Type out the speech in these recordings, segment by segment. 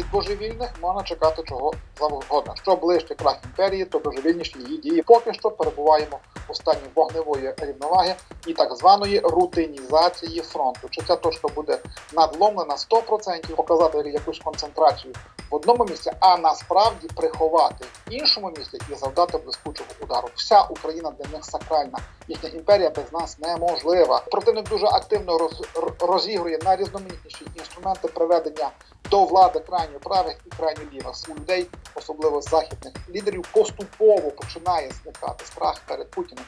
від божевільних можна чекати чого завгодно. Що ближче крах імперії, то божевільніші її дії. Поки що перебуваємо у стані вогневої рівноваги і так званої рутинізації фронту. Чи ця точка буде надломлена 100%, показати якусь концентрацію в одному місці, а насправді приховати в іншому місці і завдати блискучого удару. Вся Україна для них сакральна. Їхня імперія без нас неможлива. Противник дуже активно роз, розігрує найрізноманітніші інструменти приведення до влади крайньо правих і крайньо лівих у людей, особливо західних лідерів, поступово починає зникати страх перед Путіним.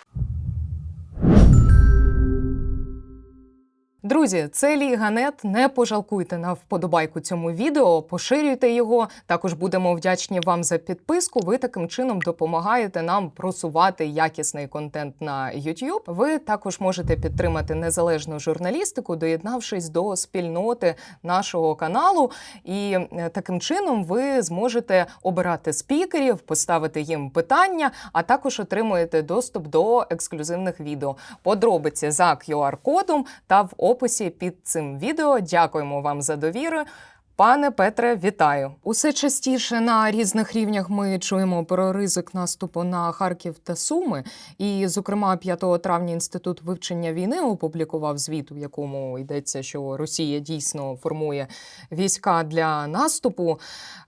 Друзі, це Ліганет. Не пожалкуйте на вподобайку цьому відео, поширюйте його. Також будемо вдячні вам за підписку. Ви таким чином допомагаєте нам просувати якісний контент на YouTube. Ви також можете підтримати незалежну журналістику, доєднавшись до спільноти нашого каналу. І е, таким чином ви зможете обирати спікерів, поставити їм питання, а також отримуєте доступ до ексклюзивних відео. Подробиці за QR-кодом та в описі під цим відео. Дякуємо вам за довіру. Пане Петре, вітаю! Усе частіше на різних рівнях ми чуємо про ризик наступу на Харків та Суми. І, зокрема, 5 травня інститут вивчення війни опублікував звіт, у якому йдеться, що Росія дійсно формує війська для наступу.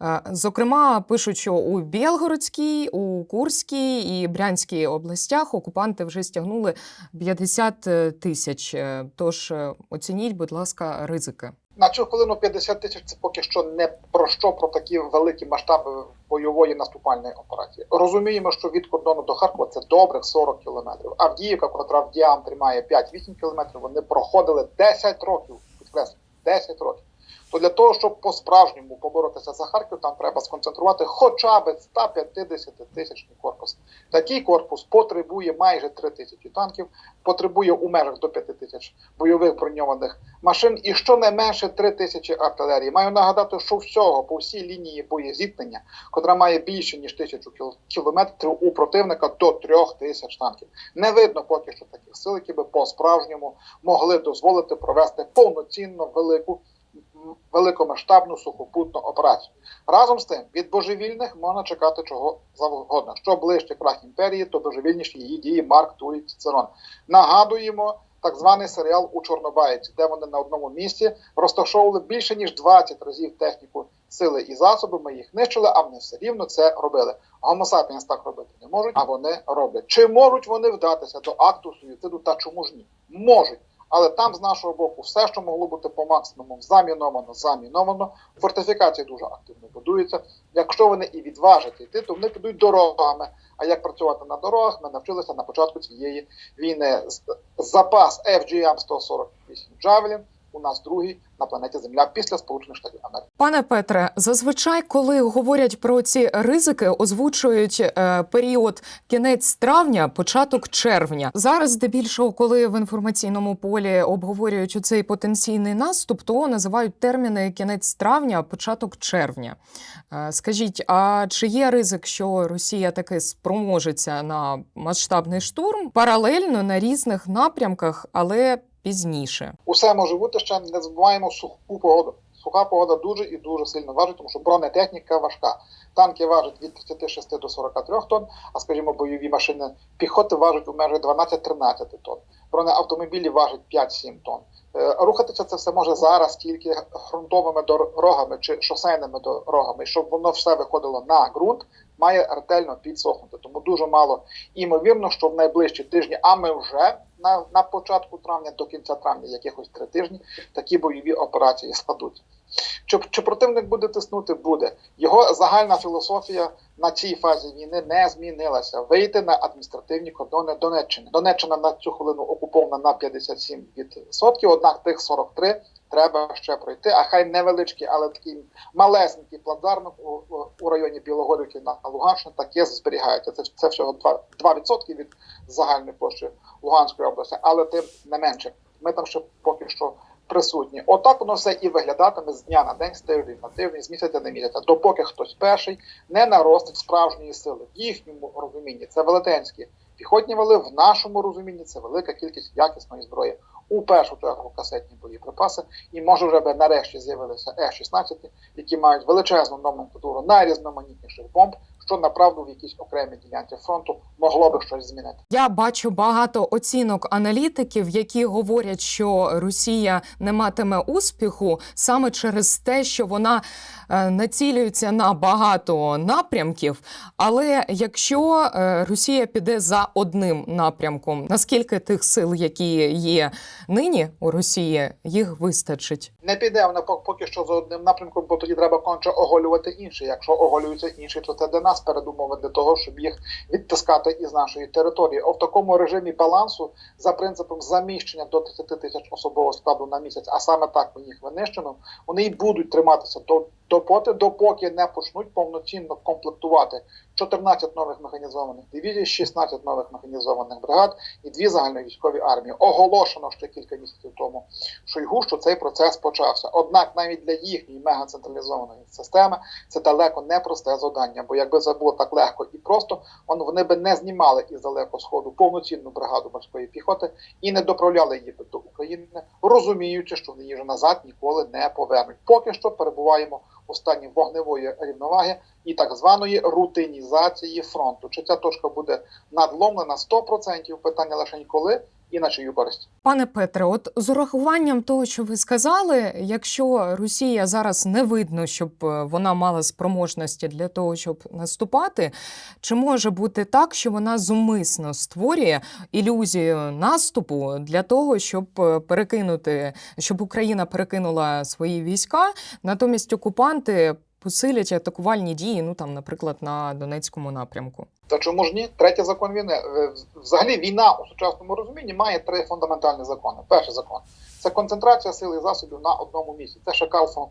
Е, Зокрема, пишуть, що у Білгородській, у Курській і Брянській областях окупанти вже стягнули 50 тисяч. Е, Тож е, оцініть, будь ласка, ризики. На цю хвилину 50 тисяч це поки що не про що про такі великі масштаби бойової наступальної операції. Розуміємо, що від кордону до Харкова це добрих 40 кілометрів. Авдіївка, котра в діаметрі має 5-8 кілометрів, вони проходили 10 років. Підкреслю, 10 років. То для того, щоб по-справжньому поборотися за Харків, там треба сконцентрувати хоча б 150 тисячний корпус. Такий корпус потребує майже 3 тисячі танків, потребує у межах до 5 тисяч бойових броньованих машин і щонайменше 3 тисячі артилерії. Маю нагадати, що всього по всій лінії боєзіткнення, котра має більше ніж тисячу кіл- кілометрів у противника до 3 тисяч танків. Не видно поки що таких сил, які би по-справжньому могли дозволити провести повноцінно велику великомасштабну сухопутну операцію. Разом з тим, від божевільних можна чекати чого завгодно. Що ближче крах імперії, то божевільніші її дії Марк Турій Цицерон. Нагадуємо так званий серіал у Чорнобаївці, де вони на одному місці розташовували більше ніж 20 разів техніку сили і засоби. Ми їх нищили, а вони все рівно це робили. Гомо сапіенс так робити не можуть, а вони роблять. Чи можуть вони вдатися до акту суїциду та чому ж ні? Можуть. Але там з нашого боку все, що могло бути по максимуму, заміновано, заміновано. Фортифікації дуже активно будуються. Якщо вони і відважаться йти, то вони підуть дорогами. А як працювати на дорогах, ми навчилися на початку цієї війни. Запас FGM 148 Javelin у нас другий на планеті Земля після Сполучених Штатів Америки. Пане Петре, зазвичай, коли говорять про ці ризики, озвучують е, період кінець травня, початок червня. Зараз, здебільшого, коли в інформаційному полі обговорюють цей потенційний наступ, то називають терміни кінець травня, початок червня. Е, скажіть, а чи є ризик, що Росія таки спроможеться на масштабний штурм паралельно на різних напрямках, але пізніше? Усе може бути ще не забуваємо суху погоду. Суха погода дуже і дуже сильно важить, тому що бронетехніка важка. Танки важать від 36 до 43 тонн, а скажімо, бойові машини піхоти важать у межах 12-13 тонн. Бронеавтомобілі важать 5-7 тонн. Е, Рухатися це все може зараз тільки ґрунтовими дорогами чи шосейними дорогами, щоб воно все виходило на ґрунт, має ретельно підсохнути. Тому дуже мало імовірно, що в найближчі тижні, а ми вже на, на початку травня до кінця травня, якихось три тижні, такі бойові операції складуться. Чи, чи противник буде тиснути? Буде. Його загальна філософія на цій фазі війни не змінилася. Вийти на адміністративні кордони Донеччини. Донеччина на цю хвилину окупована на 57%, однак тих 43 треба ще пройти. А хай невеличкий, але такий малесенький плацдарм у, у- районі Білогорівки на Луганщині таке зберігається. Це, це всього 2%, 2% від загальної площі Луганської області, але тим не менше. Ми там ще поки що присутні. Отак воно все і виглядатиме з дня на день, з тиждень на тиждень, з місяця на місяця, допоки хтось перший не наростить справжньої сили в їхньому розумінні. Це велетенські піхотні вали, в нашому розумінні це велика кількість якісної зброї. у першу чергу касетні боєприпаси, і може вже би нарешті з'явилися Е-16, які мають величезну номенклатуру найрізноманітніших бомб, що направду в якійсь окремій ділянці фронту могло би щось змінити. Я бачу багато оцінок аналітиків, які говорять, що Росія не матиме успіху саме через те, що вона е, націлюється на багато напрямків. Але якщо е, Росія піде за одним напрямком, наскільки тих сил, які є нині у Росії, їх вистачить? Не піде вона пок- поки що за одним напрямком, бо тоді треба конче оголювати інші. Якщо оголюються інші, то це для нас передумови для того, щоб їх відтискати із нашої території. А в такому режимі балансу за принципом заміщення до 30 тисяч особового складу на місяць, а саме так ми їх винищимо, вони й будуть триматися до допоти, допоки не почнуть повноцінно комплектувати 14 нових механізованих дивізій, 16 нових механізованих бригад і дві загальновійськові армії. Оголошено ще кілька місяців тому Шойгу, що цей процес почався. Однак навіть для їхньої мегацентралізованої системи це далеко не просте завдання. Бо якби це було так легко і просто, вони би не знімали із далекого сходу повноцінну бригаду морської піхоти і не доправляли її до України, розуміючи, що вони її вже назад ніколи не повернуть. Поки що перебуваємо у стані вогневої рівноваги і так званої рутинізації фронту. Чи ця точка буде надломлена? 100%, питання лише коли і на чию користь. Пане Петре, от з урахуванням того, що ви сказали, якщо Росія зараз не видно, щоб е, вона мала спроможності для того, щоб наступати, чи може бути так, що вона зумисно створює ілюзію наступу для того, щоб е, перекинути, щоб Україна перекинула свої війська, натомість окупанти посилять атакувальні дії, ну там, наприклад, на Донецькому напрямку? Та чому ж ні? Третій закон війни. Е, Взагалі війна у сучасному розумінні має три фундаментальні закони. Перший закон це концентрація сил і засобів на одному місці. Це ще Карл фон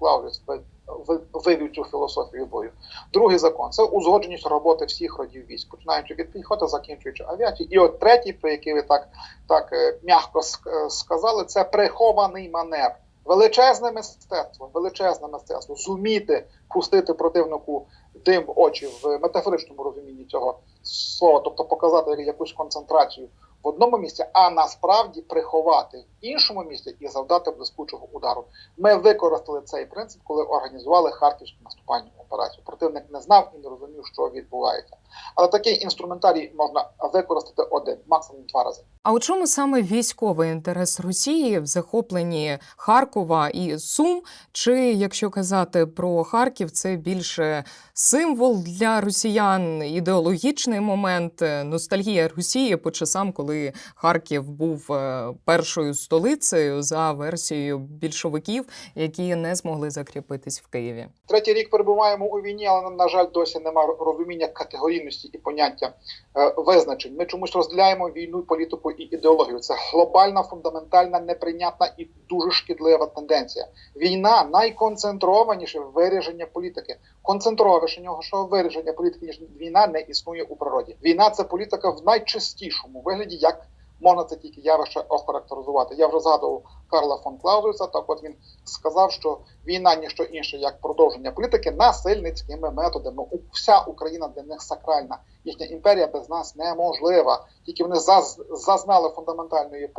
ви- вивів цю філософію бою. Другий закон це узгодженість роботи всіх родів військ, починаючи від піхоти, закінчуючи авіацією. І от третій, про який ви так, так е, м'яко е, сказали, це прихований маневр. Величезне мистецтво, величезне мистецтво. Зуміти пустити противнику дим в очі в метафоричному розумінні цього слова, тобто показати якусь концентрацію в одному місці, а насправді приховати в іншому місці і завдати блискучого удару. Ми використали цей принцип, коли організували харківську наступальну операцію. Противник не знав і не розумів, що відбувається. Але такий інструментарій можна використати один, максимум два рази. А у чому саме військовий інтерес Росії в захопленні Харкова і Сум? Чи якщо казати про Харків, це більше символ для росіян, ідеологічний момент, ностальгія Росії по часам, коли Харків був е, першою столицею за версією більшовиків, які не змогли закріпитись в Києві? Третій рік перебуваємо у війні, але на жаль, досі немає розуміння категорійності і поняття е, визначень. Ми чомусь розділяємо війну, політику і ідеологію. Це глобальна, фундаментальна, неприйнятна і дуже шкідлива тенденція. Війна найконцентрованіше вираження політики. Концентровіше Концентрованішого вираження політики ніж війна не існує у природі. Війна це політика в найчистішому вигляді, як можна це тільки явище охарактеризувати. Я вже згадував Карла фон Клаузевіца, Так, от він сказав, що війна ніщо інше як продовження політики насильницькими методами. Вся Україна для них сакральна. Їхня імперія без нас неможлива. Тільки вони заз, зазнали фундаментальної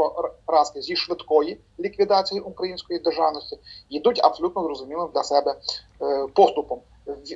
поразки зі швидкої ліквідації української державності, йдуть абсолютно зрозумілим для себе е, поступом.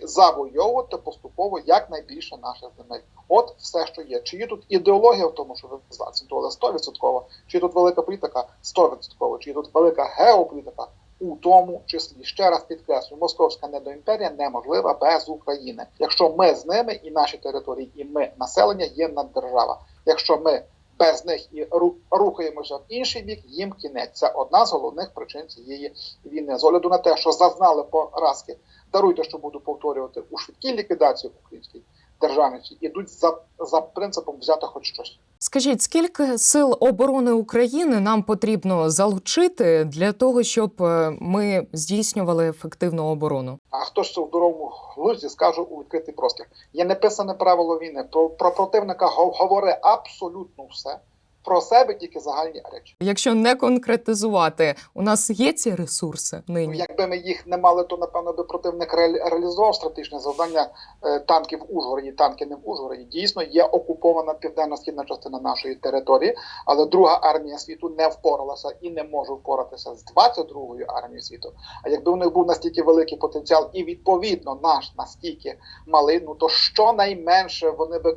Завойовувати поступово якнайбільше наших земель. От все, що є. Чи є тут ідеологія в тому, що ви акцентували 100%, чи є тут велика політика 100%, чи є тут велика геополітика у тому числі. Ще раз підкреслю, московська недоімперія неможлива без України. Якщо ми з ними і наші території, і ми населення є наддержава. Якщо ми без них і ру- рухаємося в інший бік, їм кінець. Це одна з головних причин цієї війни. З огляду на те, що зазнали поразки, даруйте, що буду повторювати у швидкій ліквідації української державності, ідуть за, за принципом взяти хоч щось. Скажіть, скільки сил оборони України нам потрібно залучити для того, щоб е, ми здійснювали ефективну оборону? А хто ж це в дорогу лузі скаже у відкритий простір? Є неписане правило війни. Про, про противника говорить абсолютно все. Про себе тільки загальні речі. Якщо не конкретизувати, у нас є ці ресурси Ну, нині. Якби ми їх не мали, то напевно би противник реалі- реалізував стратегічне завдання е, танків в Ужгороді. Танки не в Ужгороді. Дійсно є окупована південно-східна частина нашої території, але друга армія світу не впоралася і не може впоратися з 22-ю армією світу. А якби у них був настільки великий потенціал, і відповідно наш настільки малий, ну то щонайменше вони би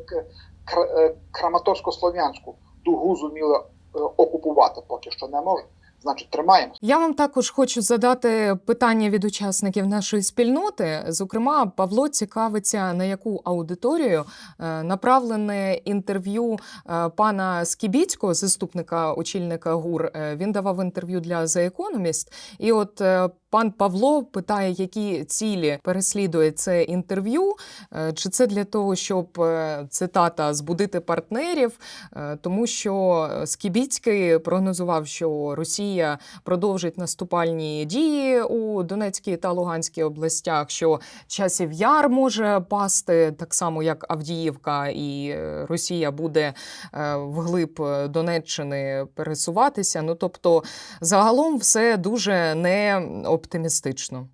е, Краматорсько-Слов'янську дугу зуміли е, окупувати, поки що не можуть. Значить, тримаємося. Я вам також хочу задати питання від учасників нашої спільноти. Зокрема, Павло цікавиться, на яку аудиторію е, направлене інтерв'ю е, пана Скібіцького, заступника очільника ГУР. Він давав інтерв'ю для The Economist. І от пан Павло питає, які цілі переслідує це інтерв'ю. Е, Чи це для того, щоб е, цитата збудити партнерів, Е, тому що Скібіцький прогнозував, що Росія продовжить наступальні дії у Донецькій та Луганській областях, що часів яр може пасти так само, як Авдіївка, і Росія буде вглиб Донеччини пересуватися. Ну тобто, загалом все дуже не оптимістично.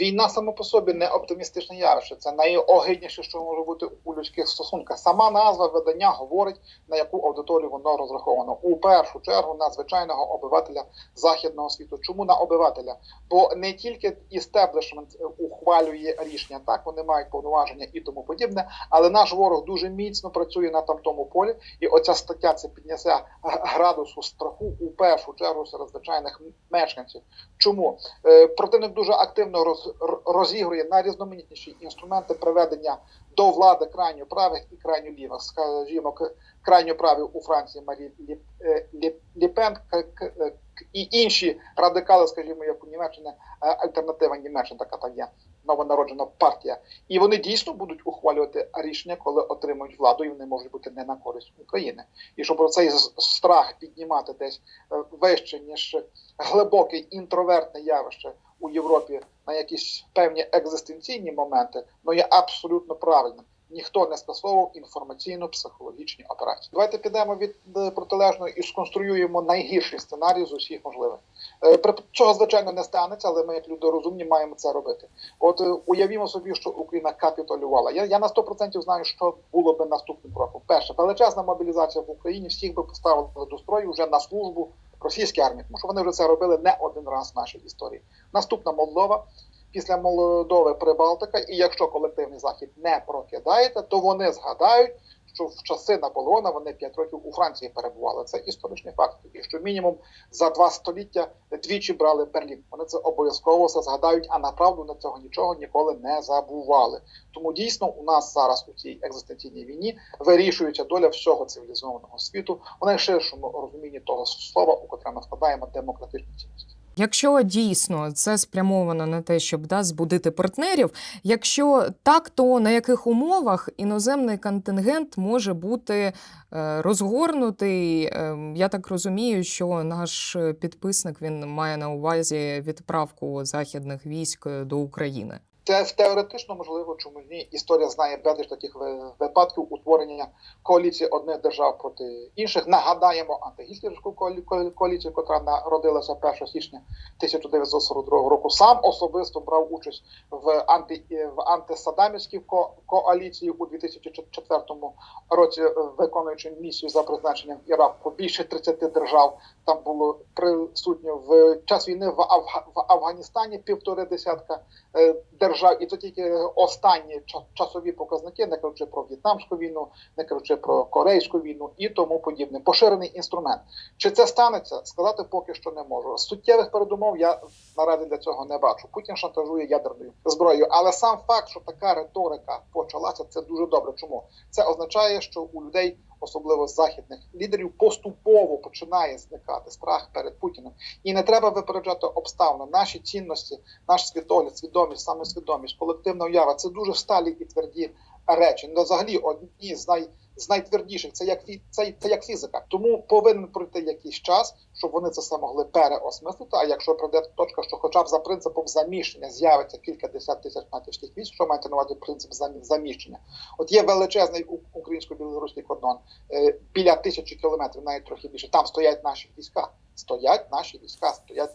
Війна сама по собі не оптимістичне явище. Це найогидніше, що може бути у людських стосунках. Сама назва видання говорить, на яку аудиторію воно розраховано. У першу чергу на звичайного обивателя західного світу. Чому на обивателя? Бо не тільки істеблішмент ухвалює рішення, так вони мають повноваження і тому подібне, але наш ворог дуже міцно працює на тамтому полі, і оця стаття це піднесе градусу страху у першу чергу серед звичайних мешканців. Чому Е, противник дуже активно роз, р- розігрує найрізноманітніші інструменти приведення до влади крайньо правих і крайньо лівих. Скажімо, крайньо праві у Франції Марі Ліп, е, Ліп, Ліпен е, і інші радикали, скажімо, як у Німеччині, е, альтернатива Німеччини, така там є новонароджена партія. І вони дійсно будуть ухвалювати рішення, коли отримують владу, і вони можуть бути не на користь України. І щоб цей страх піднімати десь вище, ніж глибоке інтровертне явище у Європі на якісь певні екзистенційні моменти, ну є абсолютно правильним. Ніхто не скасовував інформаційно-психологічні операції. Давайте підемо від е, протилежного і сконструюємо найгірший сценарій з усіх можливих. Е, При звичайно не станеться, але ми, як люди розумні, маємо це робити. От е, уявімо собі, що Україна капітулювала. Я, я на 100% знаю, що було би наступним кроком. Перше, величезна мобілізація в Україні, всіх би поставили до строю вже на службу російській армії, тому що вони вже це робили не один раз в нашій історії. Наступна Молдова. Після Молдови Прибалтика, і якщо колективний захід не прокидається, то вони згадають, що в часи Наполеона вони 5 років у Франції перебували. Це історичний факт. І що мінімум за два століття двічі брали Берлін. Вони це обов'язково все згадають, а направду на цього нічого ніколи не забували. Тому дійсно у нас зараз у цій екзистенційній війні вирішується доля всього цивілізованого світу у найширшому розумінні того слова, у котре ми складаємо демократичні цінності. Якщо дійсно це спрямовано на те, щоб да, збудити партнерів, якщо так, то на яких умовах іноземний контингент може бути е, розгорнутий? Е, я так розумію, що наш підписник він має на увазі відправку західних військ до України. Це теоретично можливо, чому ні. Історія знає безліч таких випадків утворення коаліції одних держав проти інших. Нагадаємо антигітлерівську коалі- коалі- коаліцію, яка народилася 1 січня 1942 року. Сам особисто брав участь в анти в антисадамівській ко- коаліції у 2004 році, виконуючи місію за призначенням Іраку. Більше 30 держав там було присутньо в час війни в, Афга- в Афганістані півтори десятка е, держав, і це тільки останні ча- часові показники, не кажучи про в'єтнамську війну, не кажучи про корейську війну і тому подібне. Поширений інструмент. Чи це станеться? Сказати поки що не можу. Суттєвих передумов я наразі для цього не бачу. Путін шантажує ядерною зброєю, але сам факт, що така риторика почалася, це дуже добре. Чому це означає, що у людей. Особливо західних лідерів поступово починає зникати страх перед Путіним, і не треба випереджати обставини. Наші цінності, наш світогляд, свідомість, самосвідомість, колективна уява це дуже сталі і тверді речі. Ну, взагалі, одні з най з найтвердіших це як фі- це, це як фізика. Тому повинен пройти якийсь час, щоб вони це все могли переосмислити. А якщо прийде точка, що хоча б за принципом заміщення з'явиться кілька десят тисяч натівських військ, що маєте на увазі принцип замі- заміщення? От є величезний українсько-білоруський кордон е, біля тисячі кілометрів, навіть трохи більше. Там стоять наші війська. Стоять наші війська, стоять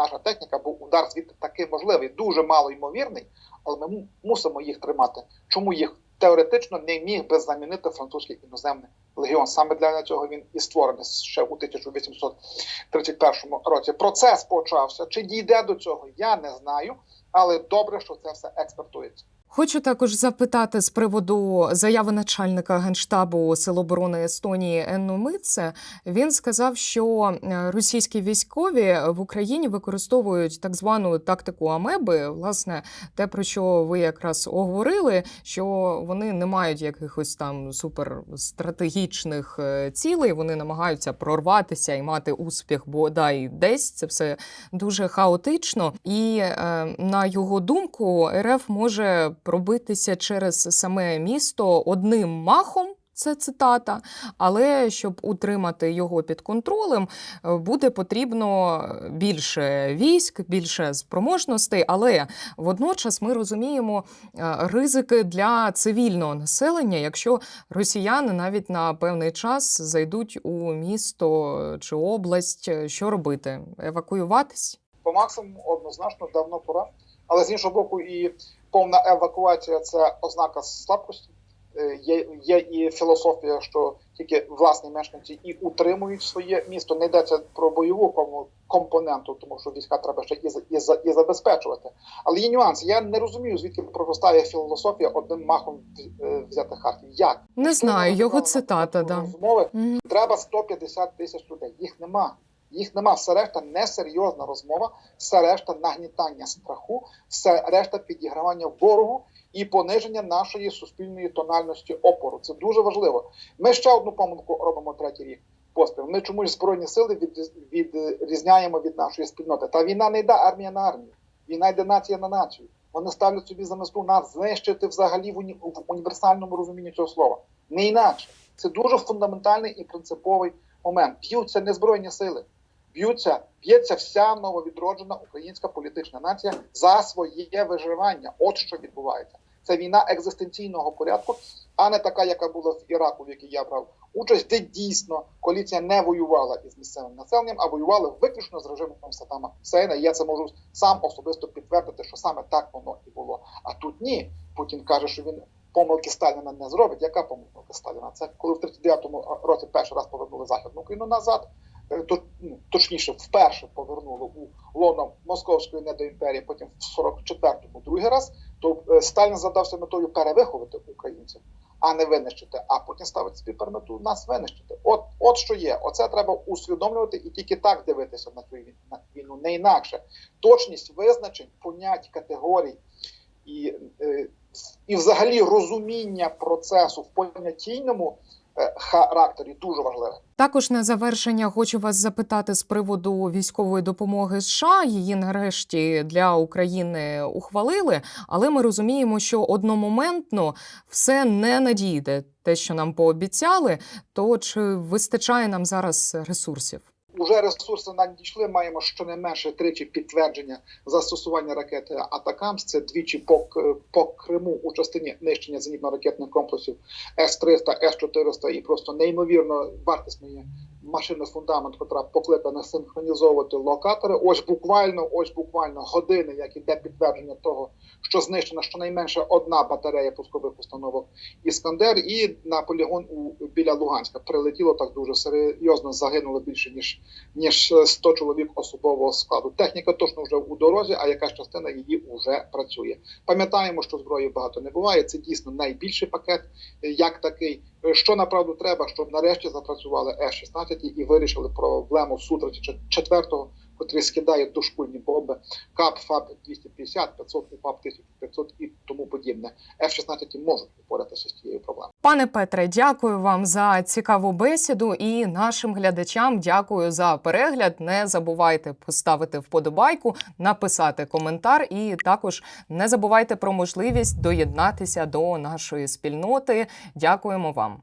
наша техніка, бо удар звідти таки можливий, дуже мало ймовірний, але ми мусимо їх тримати. Чому їх теоретично не міг би замінити французький іноземний легіон? Саме для цього він і створений ще у 1831 році. Процес почався. Чи дійде до цього, я не знаю, але добре, що це все експертується. Хочу також запитати з приводу заяви начальника генштабу Сил оборони Естонії Енну Митце. Він сказав, що е, російські військові в Україні використовують так звану тактику амеби. Власне, те про що ви якраз оговорили, що вони не мають якихось там суперстратегічних е, цілей. Вони намагаються прорватися і мати успіх бодай десь. Це все дуже хаотично. І е, на його думку, РФ може пробитися через саме місто одним махом. Це цитата, але щоб утримати його під контролем, е, буде потрібно більше військ, більше спроможностей. Але водночас ми розуміємо е, ризики для цивільного населення, якщо росіяни навіть на певний час зайдуть у місто чи область, що робити? Евакуюватись? по максимуму однозначно давно пора. Але з іншого боку, і повна евакуація це ознака слабкості. Е, Є, є і філософія, що тільки власні мешканці і утримують своє місто. Не йдеться про бойову кому- компоненту, тому що війська треба ще і, і, і забезпечувати. Але є нюанс. Я не розумію, звідки проростає філософія одним махом е, взяти Харків. Як Не знаю, його цитата. Да. розмови Мгм. треба 150 тисяч людей. Їх нема. Їх нема. Все решта несерйозна розмова, все решта нагнітання страху, все решта підігравання ворогу і пониження нашої суспільної тональності опору. Це дуже важливо. Ми ще одну помилку робимо третій рік поспіль. Ми чомусь збройні сили від, відрізняємо від нашої спільноти. Та війна не йде армія на армію. Війна йде нація на націю. Вони ставлять собі за мету нас знищити взагалі в, уні, в універсальному розумінні цього слова. Не інакше. Це дуже фундаментальний і принциповий момент. Б'ються не збройні сили, б'ються, б'ється вся нововідроджена українська політична нація за своє виживання. От що відбувається. Це війна екзистенційного порядку, а не така, яка була в Іраку, в якій я брав участь, де дійсно коаліція не воювала із місцевим населенням, а воювала виключно з режимом Саддама Хусейна. Я це можу сам особисто підтвердити, що саме так воно і було. А тут ні. Путін каже, що він помилки Сталіна не зробить. Яка помилка Сталіна? Це коли в 39-му році перший раз повернули Західну Україну назад. Е, ну, точніше, вперше повернули у лоно Московської недоімперії, потім в 44-му другий раз, то е, Сталін задався метою перевиховати українців, а не винищити. А Путін ставить собі перед мету нас винищити. От, от що є. Оце треба усвідомлювати і тільки так дивитися на цю війну, не інакше. Точність визначень, понять, категорій і, е, і взагалі розуміння процесу в понятійному характері дуже важливе. Також на завершення хочу вас запитати з приводу військової допомоги США. Її нарешті для України ухвалили, але ми розуміємо, що одномоментно все не надійде. Те, що нам пообіцяли, то чи вистачає нам зараз ресурсів? Уже ресурси надійшли. Маємо щонайменше тричі підтвердження застосування ракети Атакамс. Це двічі по, по Криму у частині нищення зенітно-ракетних комплексів С-300, С-400 і просто неймовірно вартісної машини фундамент, яка покликана синхронізовувати локатори. Ось буквально, ось буквально години, як іде підтвердження того, що знищена щонайменше одна батарея пускових установок Іскандер, і на полігон у біля Луганська прилетіло так дуже серйозно. Загинуло більше ніж ніж 100 чоловік особового складу. Техніка точно вже у дорозі, а якась частина її вже працює. Пам'ятаємо, що зброї багато не буває. Це дійсно найбільший пакет, як такий. Що направду треба, щоб нарешті запрацювали С-16 і вирішили проблему су 4 котрий скидає дошкульні бомби КАП, ФАП 250, 500, УПАП 1500 і тому подібне. F-16 можуть впоратися з цією проблемою. Пане Петре, дякую вам за цікаву бесіду і нашим глядачам дякую за перегляд. Не забувайте поставити вподобайку, написати коментар, і також не забувайте про можливість доєднатися до нашої спільноти. Дякуємо вам.